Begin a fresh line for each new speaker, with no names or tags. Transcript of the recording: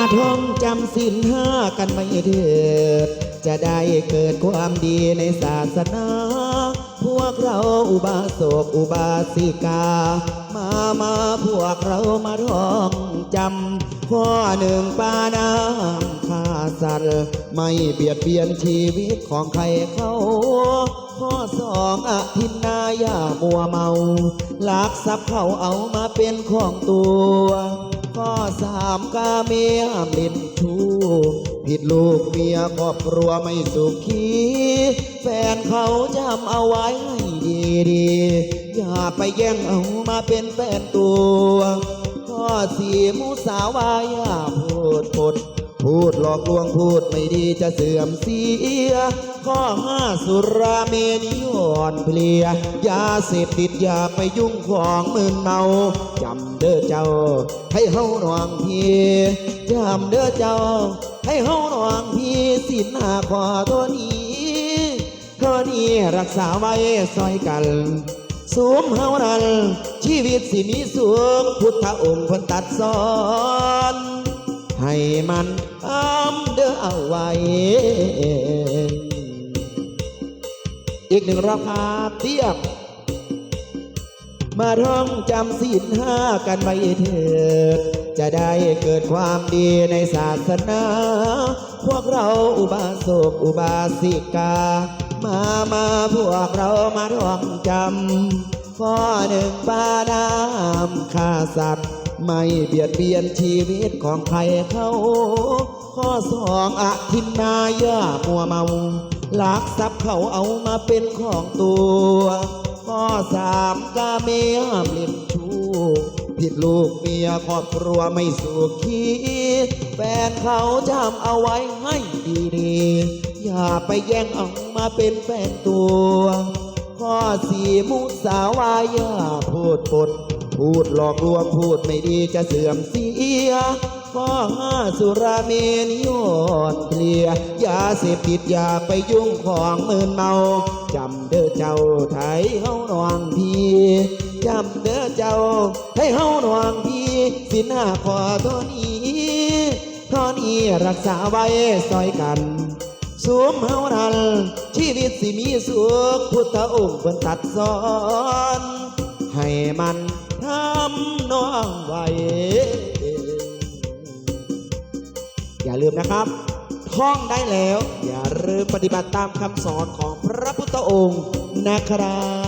าท่องจำสินห้ากันไม่เถิดจะได้เกิดความดีในศาสนา พวกเราอุบาสกอุบาสิกา มามาพวกเรามาท่องจำข้อหนึ่งปาน้ำฆ่าสัตว์ไม่เบียดเบียนชีวิตของใครเขาข้อสองอธินนาอย่ามัวเมาลักทรัพย์เขาเอามาเป็นของตัว ข้อสามกาเมียห้ามเล่นชู้ผิดลูกเมียครอบครัวไม่สุขีแฟนเขาจำเอาไว้ให้ดีดีๆอย่าไปแย่งเอามาเป็นแฟนตัว ข้อสี่มุสาวายาพูดปด พูดหลอกลวงพูดไม่ดีจะเสื่อมเสีย ข้อห้าสุราเมนิยอนเพลีย ยาเสพติดอย่าไปยุ่งของมึนเมา จำเด้อเจ้า ให้เฮาหนวงพีจำเด้อเจ้า ให้เฮาหนวงพีสินหาขอตัวนี้เท่านี้รักษาไว้ซอยกันสูมเฮานั้นชีวิตสิมีสุขพุทธองค์เพิ่นตัดสอน ให้มันอ้ำเด้อเอาไว้ อีกหนึ่งรอบครับเทียบ มาท่องจำศีลห้ากันไว้เถิดจะได้เกิดความดีในศาสนา พวกเราอุบาสกอุบาสิกา มามาพวกเรามาท่องจำข้อหนึ่งปาดามฆ่าสัตว์ ไม่เบียดเบียนชีวิตของใครเขาข้อสองอธินนายามัวเมาลักทรัพย์เขาเอามาเป็นของตัว ข้อสามกาเมห้ามเล่นชู้ผิดลูกเมียครอบครัวไม่สุขีแฟนเขาจำเอาไว้ให้ดีๆ อย่าไปแย่งเอามาเป็นแฟนตัว ข้อสี่มุสาวายาพูดปด พูดหลอกลวงพูดไม่ดีจะเสื่อมเสียข้อห้าสุราเมนยอนเพลียยาเสพติดอย่าไปยุ่งของมืนเมาจำเด้อเจ้าไทยเฮานวงพี่จำเด้อเจ้าให้เฮานวงพี่สินหาขอเท่านี้เท่านี้รักษาไว้ซอยกันสวมเฮานั้นชีวิตสิมีสุขพุทธองค์เพิ่นตัดสอน ให้มันำน้องไว้ อย่าลืมนะครับ ท่องได้แล้ว อย่าลืมปฏิบัติตามคำสอนของพระพุทธองค์นะครับ